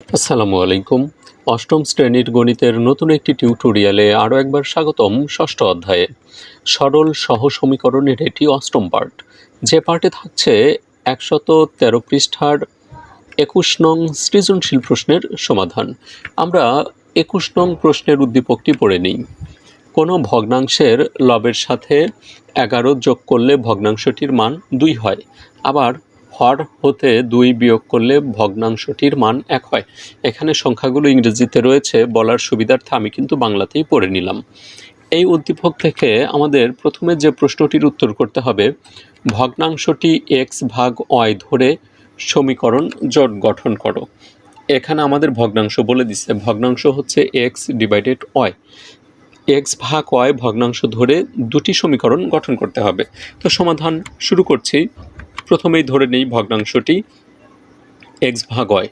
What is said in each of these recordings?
আসসালামু আলাইকুম। অষ্টম শ্রেণির গণিতের নতুন একটি টিউটোরিয়ালে আরও একবার স্বাগতম ষষ্ঠ অধ্যায়ে। সরল সহ সমীকরণের এটি অষ্টম পার্ট যে পার্টে থাকছে একশত তেরো পৃষ্ঠার একুশ নং সৃজনশীল প্রশ্নের সমাধান। আমরা একুশ নং প্রশ্নের উদ্দীপকটি পড়ে নিই। কোনো ভগ্নাংশের লবের সাথে এগারো যোগ করলে ভগ্নাংশটির মান দুই হয়। আবার হর হতে দুই বিয়োগ করলে ভগ্নাংশটির মান এক হয়। এখানে সংখ্যাগুলো ইংরেজিতে রয়েছে, বলার সুবিধার্থে আমি কিন্তু বাংলাতেই পড়ে নিলাম। এই উদ্দীপক থেকে আমাদের প্রথমে যে প্রশ্নটির উত্তর করতে হবে, ভগ্নাংশটি এক্স ভাগ অয় ধরে সমীকরণ জোট গঠন করো। এখানে আমাদের ভগ্নাংশ বলে দিচ্ছে ভগ্নাংশ হচ্ছে এক্স ডিভাইডেড অয় এক্স ভাগ ওয়াই ভগ্নাংশ ধরে দুটি সমীকরণ গঠন করতে হবে। তো সমাধান শুরু করছি। প্রথমেই ধরে নেই ভগ্নাংশটি এক্স ভাগ ওয়াই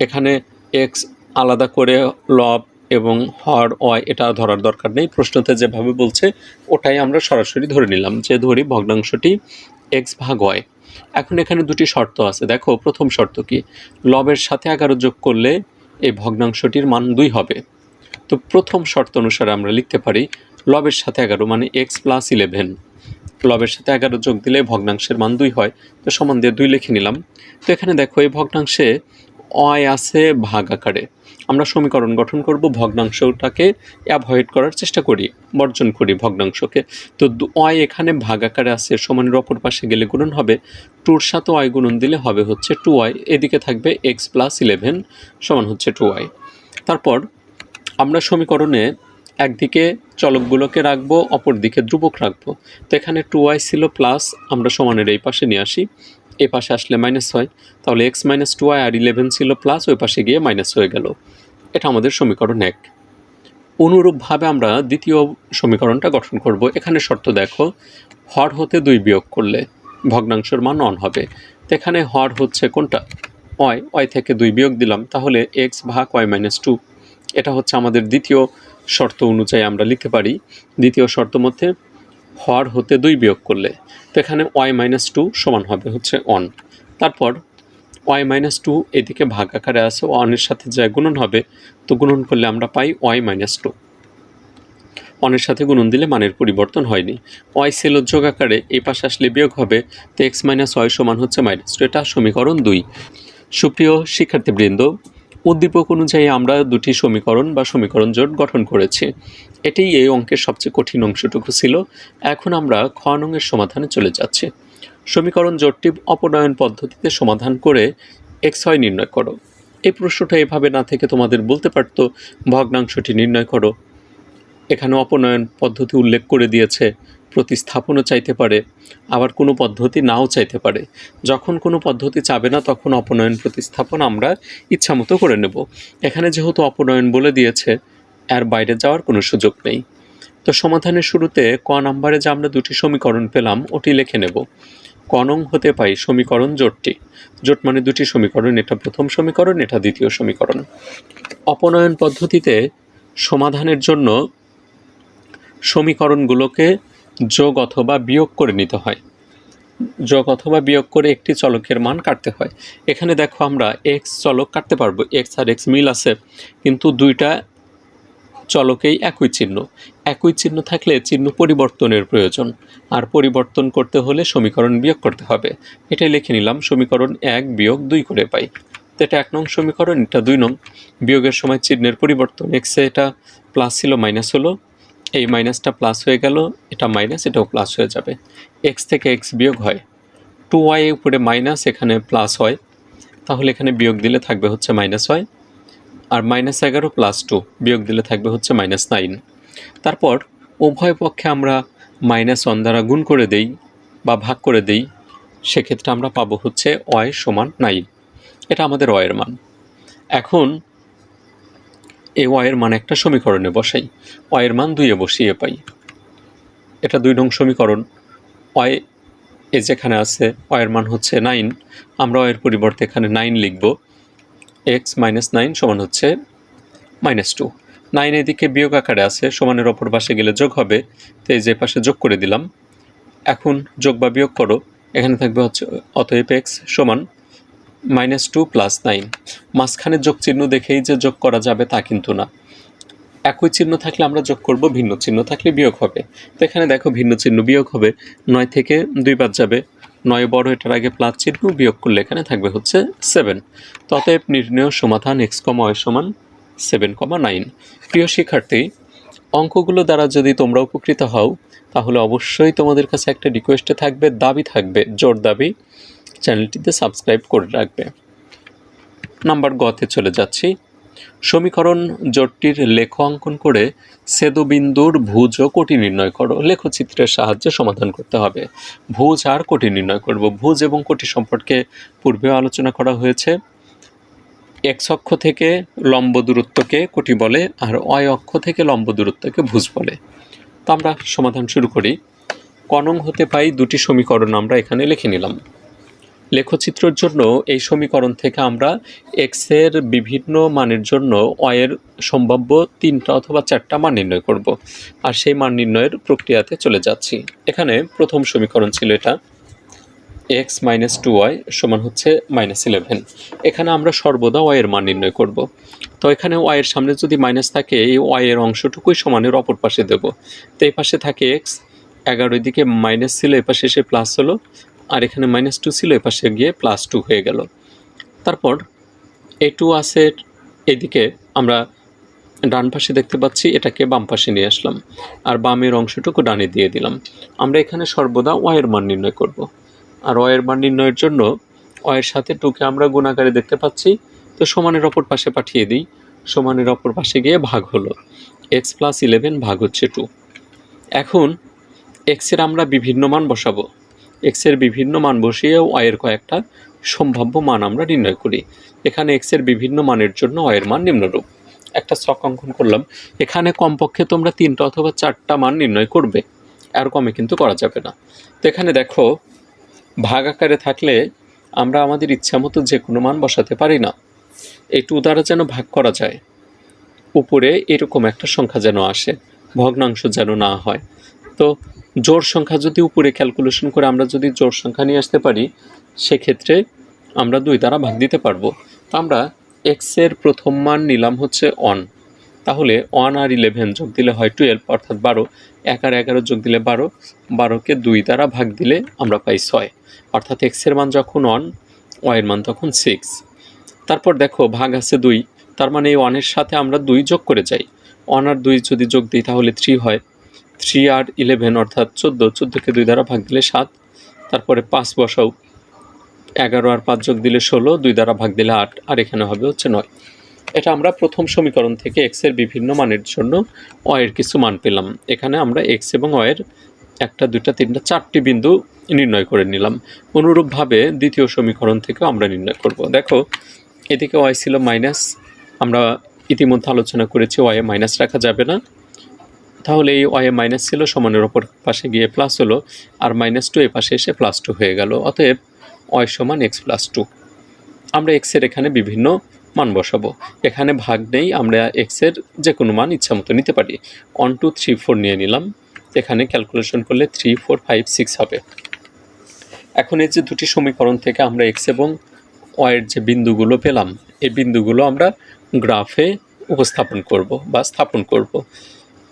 এখানে এক্স আলাদা করে লব এবং হর ওয়াই এটা ধরার দরকার নেই। প্রশ্নতে যেভাবে বলছে, ওটাই আমরা সরাসরি ধরে নিলাম যে ধরি ভগ্নাংশটি এক্স ভাগ ওয়াই এখন এখানে দুটি শর্ত আছে। দেখো, প্রথম শর্ত কি? লবের সাথে এগারো যোগ করলে এই ভগ্নাংশটির মান দুই হবে। তো প্রথম শর্ত অনুসারে আমরা লিখতে পারি লবের সাথে এগারো মানে এক্স প্লাস ইলেভেন লবের সাথে এগারো যোগ দিলে ভগ্নাংশের মান দুই হয়। তো সমান দিয়ে দুই লিখে নিলাম। তো এখানে দেখো, এই ভগ্নাংশে অয় আছে ভাগ আকারে। আমরা সমীকরণ গঠন করব ভগ্নাংশটাকে অ্যাভয়েড করার চেষ্টা করি, বর্জন করি ভগ্নাংশকে। তো অয় এখানে ভাগ আকারে আছে, সমানের অপর পাশে গেলে গুণন হবে। টুর সাথে অয় গুণন দিলে হবে হচ্ছে টু ওয়াই এদিকে থাকবে এক্স প্লাস ইলেভেন সমান হচ্ছে টু ওয়াই তারপর আমরা সমীকরণে একদিকে চলকগুলোকে রাখব অপর দিকে ধ্রুবক রাখব। তো এখানে টু ওয়াই ছিল প্লাস আমরা সমানের এই পাশে নিয়ে আসি। এই পাশে আসলে মাইনাস হয়। তাহলে এক্স মাইনাস টু ওয়াই আর ইলেভেন ছিল প্লাস ওই পাশে গিয়ে মাইনাস হয়ে গেল। এটা আমাদের সমীকরণ এক। অনুরূপভাবে আমরা দ্বিতীয় সমীকরণটা গঠন করব। এখানে শর্ত দেখো, হর হতে দুই বিয়োগ করলে ভগ্নাংশের মান অন হবে। তো এখানে হর হচ্ছে কোনটা? অয় অয় থেকে দুই বিয়োগ দিলাম, তাহলে এক্স ভাগ ওয়াই মাইনাস টু এটা হচ্ছে আমাদের দ্বিতীয় শর্ত অনুযায়ী আমরা লিখতে পারি, দ্বিতীয় শর্ত মধ্যে হর হতে দুই বিয়োগ করলে, তো এখানে ওয়াই মাইনাস টু সমান হবে হচ্ছে অন তারপর ওয়াই মাইনাস টু এদিকে ভাগ আকারে আছে ওয়ানের সাথে যা গুণন হবে, তো গুণন করলে আমরা পাই ওয়াই মাইনাস টু অনের সাথে গুণন দিলে মানের পরিবর্তন হয়নি। ওয়াই ছিল যোগ আকারে এই পাশে আসলে বিয়োগ হবে, তো এক্স মাইনাস ওয়াই সমান হচ্ছে মাইনাস টু এটা সমীকরণ দুই। সুপ্রিয় শিক্ষার্থীবৃন্দ উদ্দীপক অনুযায়ী আমরা দুটি সমীকরণ বা সমীকরণ জোট গঠন করেছি। এটাই এই অঙ্কের সবচেয়ে কঠিন অংশটুকু ছিল। এখন আমরা খ নংয়ের সমাধানে চলে যাচ্ছি। সমীকরণ জোটটি অপনয়ন পদ্ধতিতে সমাধান করে এক্স হয় নির্ণয় করো। এই প্রশ্নটা এভাবে না থেকে তোমাদের বলতে পারতো, ভগ্নাংশটি নির্ণয় করো। এখানে অপনয়ন পদ্ধতি উল্লেখ করে দিয়েছে। প্রতিস্থাপনও চাইতে পারে, আবার কোনো পদ্ধতি নাও চাইতে পারে। যখন কোনো পদ্ধতি চাবে না, তখন অপনয়ন প্রতিস্থাপন আমরা ইচ্ছামতো করে নেব। এখানে যেহেতু অপনয়ন বলে দিয়েছে, এর বাইরে যাওয়ার কোনো সুযোগ নেই। তো সমাধানের শুরুতে ক নাম্বারে যে আমরা দুটি সমীকরণ পেলাম, ওটি লিখে নেব। কনং হতে পাই সমীকরণ জোটটি। জোট মানে দুটি সমীকরণ, এটা প্রথম সমীকরণ, এটা দ্বিতীয় সমীকরণ। অপনয়ন পদ্ধতিতে সমাধানের জন্য সমীকরণগুলোকে যোগ অথবা বিয়োগ করে নিতে হয়। যোগ অথবা বিয়োগ করে একটি চলকের মান কাটতে হয়। এখানে দেখো আমরা এক্স চলক কাটতে পারব। এক্স আর এক্স মিল আছে, কিন্তু দুইটা চলকেই একই চিহ্ন। একই চিহ্ন থাকলে চিহ্ন পরিবর্তনের প্রয়োজন। আর পরিবর্তন করতে হলে সমীকরণ বিয়োগ করতে হবে। এটাই লিখে নিলাম, সমীকরণ এক বিয়োগ দুই করে পাই। তো এটা এক নং সমীকরণ, এটা দুই নং। বিয়োগের সময় চিহ্নের পরিবর্তন এক্সে এটা প্লাস ছিল মাইনাস হলো। এই মাইনাসটা প্লাস হয়ে গেল, এটা মাইনাস এটাও প্লাস হয়ে যাবে। এক্স থেকে এক্স বিয়োগ হয়। টু ওয়াই উপরে মাইনাস এখানে প্লাস হয়। তাহলে এখানে বিয়োগ দিলে থাকবে হচ্ছে মাইনাস হয় আর মাইনাস এগারো প্লাস টু বিয়োগ দিলে থাকবে হচ্ছে মাইনাস নাইন তারপর উভয় পক্ষে আমরা মাইনাস ওয়ান দ্বারা গুণ করে দেই বা ভাগ করে দেই, সেক্ষেত্রে আমরা পাবো হচ্ছে ওয়াই সমান নাইন এটা আমাদের ওয়ের মান। এখন এই ওয়ের মান একটা সমীকরণে বসাই। ওয়ের মান দুইয়ে বসিয়ে পাই। এটা দুই নং সমীকরণ। ওয়াই এ যেখানে আছে ওয়ের মান হচ্ছে নাইন। আমরা ওয়ের পরিবর্তে এখানে নাইন লিখব। এক্স মাইনাস নাইন সমান হচ্ছে মাইনাস টু। নাইন এদিকে বিয়োগ আকারে আছে, সমানের অপর পাশে গেলে যোগ হবে। তো এই যে পাশে যোগ করে দিলাম। এখন যোগ বা বিয়োগ করো। এখানে থাকবে হচ্ছে, অতএব এক্স সমান মাইনাস টু প্লাস নাইন। মাঝখানে যোগ চিহ্ন দেখেই যে যোগ করা যাবে তা কিন্তু না। একই চিহ্ন থাকলে আমরা যোগ করব, ভিন্ন চিহ্ন থাকলে বিয়োগ হবে। তো এখানে দেখো ভিন্ন চিহ্ন বিয়োগ হবে। নয় থেকে দুই বাদ যাবে। নয় বড়, এটার আগে প্লাস চিহ্ন বিয়োগ করলে এখানে থাকবে হচ্ছে সেভেন। ততএব নির্ণয় সমাধান এক্স কমা ওয়াই সমান সেভেন কমা নাইন। প্রিয় শিক্ষার্থী, অঙ্কগুলো দ্বারা যদি তোমরা উপকৃত হও, তাহলে অবশ্যই তোমাদের কাছে একটা রিকোয়েস্টে থাকবে, দাবি থাকবে, জোর দাবি। চ্যানেলটিতে সাবস্ক্রাইব করে রাখবে। নাম্বার গতে চলে যাচ্ছি। সমীকরণ জোটটির লেখ অঙ্কন করে সেদুবিন্দুর ভুজ ও কোটি নির্ণয় করো। লেখচিত্রের সাহায্যে সমাধান করতে হবে। ভুজ আর কোটি নির্ণয় করব। ভুজ এবং কোটি সম্পর্কে পূর্বেও আলোচনা করা হয়েছে। এক্স অক্ষ থেকে লম্ব দূরত্বকে কোটি বলে আর অয় অক্ষ থেকে লম্ব দূরত্বকে ভুজ বলে। তো আমরা সমাধান শুরু করি। কনং হতে পাই দুটি সমীকরণ আমরা এখানে লিখে নিলাম। লেখচিত্রের জন্য এই সমীকরণ থেকে আমরা এক্সের বিভিন্ন মানের জন্য অয়ের সম্ভাব্য তিনটা অথবা চারটা মান নির্ণয় করব। আর সেই মান নির্ণয়ের প্রক্রিয়াতে চলে যাচ্ছি। এখানে প্রথম সমীকরণ ছিল এটা। এক্স মাইনাস টু ওয়াই সমান হচ্ছে মাইনাস ইলেভেন এখানে আমরা সর্বদা ওয়াইয়ের মান নির্ণয় করব। তো এখানে ওয়াইয়ের সামনে যদি মাইনাস থাকে, এই ওয়াইয়ের অংশটুকুই সমানের অপর পাশে দেব। তো এই পাশে থাকে এক্স এগারোর দিকে মাইনাস ছিল এ পাশে এসে প্লাস হলো। আর এখানে মাইনাস টু ছিল এ পাশে গিয়ে প্লাস টু হয়ে গেল। তারপর এ টু আছে, এদিকে আমরা ডান পাশে দেখতে পাচ্ছি, এটাকে বাম পাশে নিয়ে আসলাম। আর বামের অংশটুকু ডানে দিয়ে দিলাম। আমরা এখানে সর্বদা ওয়ের মান নির্ণয় করব। আর ওয়ের মান নির্ণয়ের জন্য ওয়ের সাথে টুকে আমরা গুণাকারে দেখতে পাচ্ছি। তো সমানের অপর পাশে পাঠিয়ে দিই। সমানের অপর পাশে গিয়ে ভাগ হলো। এক্স প্লাস ইলেভেন ভাগ হচ্ছে টু এখন এক্সের আমরা বিভিন্ন মান বসাবো। এক্সের বিভিন্ন মান বসিয়ে ওয়ের কয়েকটা সম্ভাব্য মান আমরা নির্ণয় করি। এখানে এক্সের বিভিন্ন মানের জন্য ওয়ের মান নিম্নরূপ। একটা ছক অঙ্কন করলাম। এখানে কমপক্ষে তোমরা তিনটা অথবা চারটা মান নির্ণয় করবে। আর কমে কিন্তু করা যাবে না। তো এখানে দেখো, ভাগ আকারে থাকলে আমরা আমাদের ইচ্ছা মতো যে কোনো মান বসাতে পারি না। টু দ্বারা যেন ভাগ করা যায়। উপরে এরকম একটা সংখ্যা যেন আসে। ভগ্নাংশ যেন না হয়। তো জোর সংখ্যা যদি উপরে ক্যালকুলেশন করে আমরা যদি জোর সংখ্যা নিয়ে আসতে পারি, সেক্ষেত্রে আমরা দুই দ্বারা ভাগ দিতে পারব। তো আমরা এক্সের প্রথম মান নিলাম হচ্ছে অন তাহলে ওয়ান আর ইলেভেন যোগ দিলে হয় টুয়েলভ অর্থাৎ বারো। এক আর এগারো যোগ দিলে বারো। বারোকে দুই দ্বারা ভাগ দিলে আমরা পাই ছয়। অর্থাৎ এক্সের মান যখন ওয়ান ওয়াইয়ের মান তখন সিক্স তারপর দেখো, ভাগ আছে দুই। তার মানে এই ওয়ানের সাথে আমরা দুই যোগ করে যাই। ওয়ান আর দুই যদি যোগ দিই, তাহলে থ্রি হয়। থ্রি আর ইলেভেন অর্থাৎ চোদ্দ, চোদ্দোকে দুই দ্বারা ভাগ দিলে সাত, তারপরে পাঁচ বসাও, এগারো আর পাঁচ যোগ দিলে ষোলো, দুই দ্বারা ভাগ দিলে আট, আর এখানে হবে হচ্ছে নয়। এটা আমরা প্রথম সমীকরণ থেকে এক্সের বিভিন্ন মানের জন্য অয়ের কিছু মান পেলাম। এখানে আমরা এক্স এবং অয়ের একটা, দুইটা, তিনটা, চারটি বিন্দু নির্ণয় করে নিলাম। অনুরূপভাবে দ্বিতীয় সমীকরণ থেকে আমরা নির্ণয় করব। দেখো, এদিকে ওয়াই ছিল মাইনাস আমরা ইতিমধ্যে আলোচনা করেছি ওয়াই মাইনাস রাখা যাবে না। তাহলে এই ওয়াই মাইনাস ছিল সমানের ওপর পাশে গিয়ে প্লাস হলো, আর মাইনাস টু এ পাশে এসে প্লাস টু হয়ে গেল, অতএব ওয়াই সমান এক্স প্লাস টু আমরা এক্সের এখানে বিভিন্ন মান বসাবো। এখানে ভাগ নেই, আমরা এক্সের যে কোনো মান ইচ্ছা মতো নিতে পারি। ওয়ান টু থ্রি ফোর নিয়ে নিলাম। এখানে ক্যালকুলেশন করলে থ্রি ফোর ফাইভ সিক্স হবে। এখন এই যে দুটি সমীকরণ থেকে আমরা এক্স এবং ওয়ের যে বিন্দুগুলো পেলাম, এই বিন্দুগুলো আমরা গ্রাফে উপস্থাপন করব বা স্থাপন করব।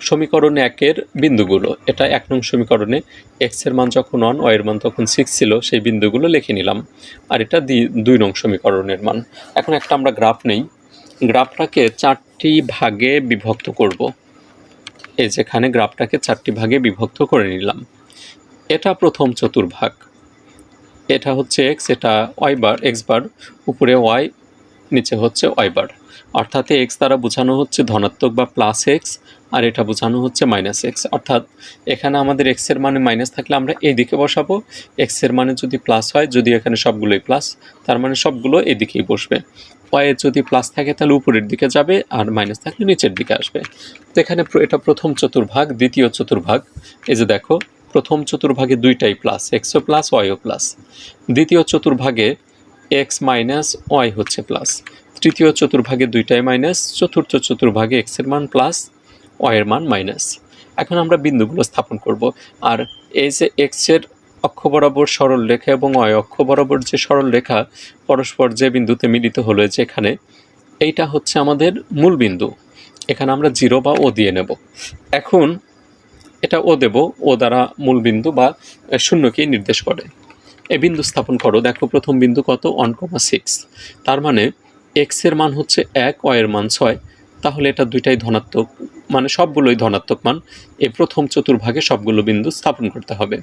সমীকরণ একের বিন্দুগুলো। এটা এক নং সমীকরণে এক্সের মান যখন ওয়ান ওয়ের মান তখন সিক্স ছিল, সেই বিন্দুগুলো লিখে নিলাম। আর এটা দি- দুই নং সমীকরণের মান। এখন একটা আমরা গ্রাফ নেই। গ্রাফটাকে চারটি ভাগে বিভক্ত করব। এই যেখানে গ্রাফটাকে চারটি ভাগে বিভক্ত করে নিলাম। এটা প্রথম চতুর্ভাগ। এটা হচ্ছে এক্স এটা ওয়াই বার এক্স বার উপরে ওয়াই নিচে হচ্ছে ওয়াই বার অর্থাৎ এক্স দ্বারা বোঝানো হচ্ছে ধনাত্মক বা প্লাস এক্স আর এটা বোঝানো হচ্ছে মাইনাস এক্স অর্থাৎ এখানে আমাদের এক্সের মানে মাইনাস থাকলে আমরা এই দিকে বসাবো এক্সের মানে যদি প্লাস হয়, যদি এখানে সবগুলোই প্লাস তার মানে সবগুলো এদিকেই বসবে। ওয়াই যদি প্লাস থাকে, তাহলে উপরের দিকে যাবে, আর মাইনাস থাকলে নিচের দিকে আসবে। তো এখানে এটা প্রথম চতুর্ভাগ, দ্বিতীয় চতুর্ভাগ। এই যে দেখো, প্রথম চতুর্ভাগে দুইটাই প্লাস এক্সও প্লাস ওয়াইও প্লাস দ্বিতীয় চতুর্ভাগে এক্স মাইনাস ওয়াই হচ্ছে প্লাস তৃতীয় চতুর্ভাগে দুইটাই মাইনাস চতুর্থ চতুর্ভাগে এক্সের মান প্লাস ওয়াইয়ের মান মাইনাস এখন আমরা বিন্দুগুলো স্থাপন করব। আর এই যে এক্সের অক্ষ বরাবর সরল রেখা এবং অয় অক্ষ বরাবর যে সরল রেখা, পরস্পর যে বিন্দুতে মিলিত হলো যেখানে, এইটা হচ্ছে আমাদের মূল বিন্দু। এখানে আমরা জিরো বা ও দিয়ে নেব। এখন এটা ও দেব ও দ্বারা মূল বিন্দু বা শূন্যকেই নির্দেশ করে। এ বিন্দু স্থাপন করো। দেখো প্রথম বিন্দু কত? ওয়ান কমা সিক্স তার মানে এক্সের মান হচ্ছে এক অ এর মান ছয়। তাহলে এটা দুইটাই ধনাত্মক মানে সবগুলোই ধনাত্মক মান। এই প্রথম চতুর্ভাগে সবগুলো বিন্দু স্থাপন করতে হবে।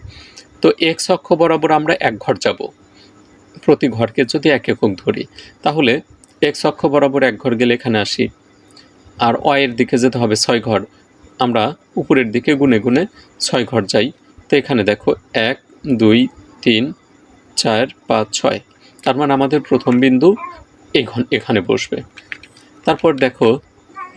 তো এক্স অক্ষ বরাবর আমরা এক ঘর যাব। প্রতি ঘরকে যদি এক একক ধরি, তাহলে এক্স অক্ষ বরাবর এক ঘর গেলে এখানে আসি। আর অয়ের দিকে যেতে হবে ছয় ঘর। আমরা উপরের দিকে গুনে গুনে ছয় ঘর যাই। তো এখানে দেখো এক, দুই, তিন, চার, পাঁচ, ছয়। তার মানে আমাদের প্রথম বিন্দু এখান এখানে বসবে। তারপর দেখো,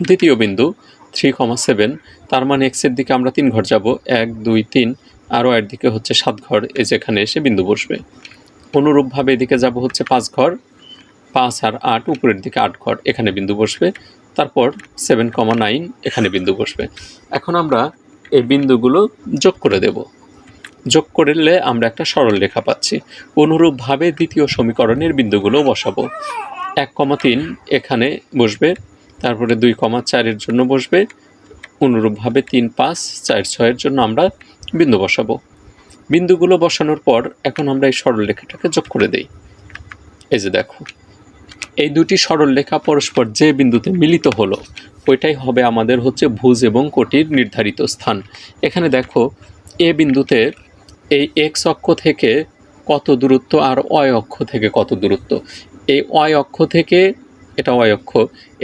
দ্বিতীয় বিন্দু থ্রি কমা সেভেন তার মানে এক্সের দিকে আমরা তিন ঘর যাব। এক, দুই, তিন, আরও এর দিকে হচ্ছে সাত ঘর, এই যেখানে এসে বিন্দু বসবে। অনুরূপভাবে এদিকে যাব হচ্ছে পাঁচ ঘর, পাঁচ আর আট, উপরের দিকে আট ঘর, এখানে বিন্দু বসবে। তারপর সেভেন কমা নাইন এখানে বিন্দু বসবে। এখন আমরা এই বিন্দুগুলো যোগ করে দেব। যোগ করলে আমরা একটা সরল রেখা পাচ্ছি। অনুরূপভাবে দ্বিতীয় সমীকরণের বিন্দুগুলো বসাবো। এক কমা তিন এখানে বসবে, তারপরে দুই কমা চারের জন্য বসবে, অনুরূপভাবে তিন পাঁচ চার ছয়ের জন্য আমরা বিন্দু বসাবো। বিন্দুগুলো বসানোর পর এখন আমরা এই সরল রেখাটাকে যোগ করে দেই। এই যে দেখো, এই দুটি সরল রেখা পরস্পর যে বিন্দুতে মিলিত হলো, ওইটাই হবে আমাদের হচ্ছে ভুজ এবং কোটির নির্ধারিত স্থান। এখানে দেখো, এ বিন্দুতে এই এক্স অক্ষ থেকে কত দূরত্ব আর অয় অক্ষ থেকে কত দূরত্ব? এই অক্ষ থেকে, এটা অক্ষ,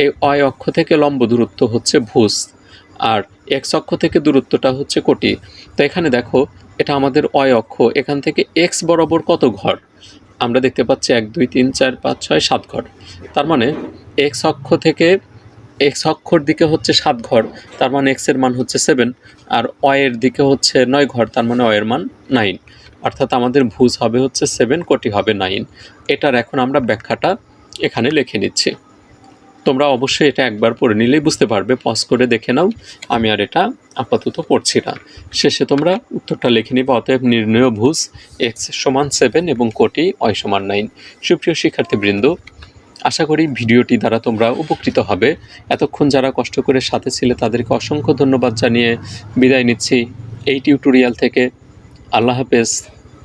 এই অক্ষ থেকে লম্ব দূরত্ব হচ্ছে ভুজ, আর এক্স অক্ষ থেকে দূরত্বটা হচ্ছে কোটি। তো এখানে দেখো, এটা আমাদের অয় অক্ষ, এখান থেকে এক্স বরাবর কত ঘর? আমরা দেখতে পাচ্ছি এক, দুই, তিন, চার, পাঁচ, ছয়, সাত ঘর। তার মানে এক্স অক্ষ থেকে, এক্স অক্ষর দিকে হচ্ছে সাত ঘর, তার মানে এক্সের মান হচ্ছে সেভেন, আর অয়ের দিকে হচ্ছে নয় ঘর, তার মানে অয়ের মান নাইন। অর্থাৎ আমাদের ভুজ হবে হচ্ছে সেভেন কোটি হবে নাইন এটার এখন আমরা ব্যাখ্যাটা এখানে লিখে নিচ্ছি। তোমরা অবশ্যই এটা একবার পড়ে নিলেই বুঝতে পারবে পজ করে দেখে নাও। আমি আর এটা আপাতত পড়ছি না। শেষে তোমরা উত্তরটা লিখে নিবে, অতএব নির্ণয় ভুজ এক্স সমান সেভেন এবং কোটি অয় সমান নাইন সুপ্রিয় শিক্ষার্থীবৃন্দ, আশা করি ভিডিওটি দ্বারা তোমরা উপকৃত হবে। এতক্ষণ যারা কষ্ট করে সাথে ছিলে তাদেরকে অসংখ্য ধন্যবাদ জানিয়ে বিদায় নিচ্ছি। এই টিউটোরিয়াল থেকে আল্লাহ হাফেজ।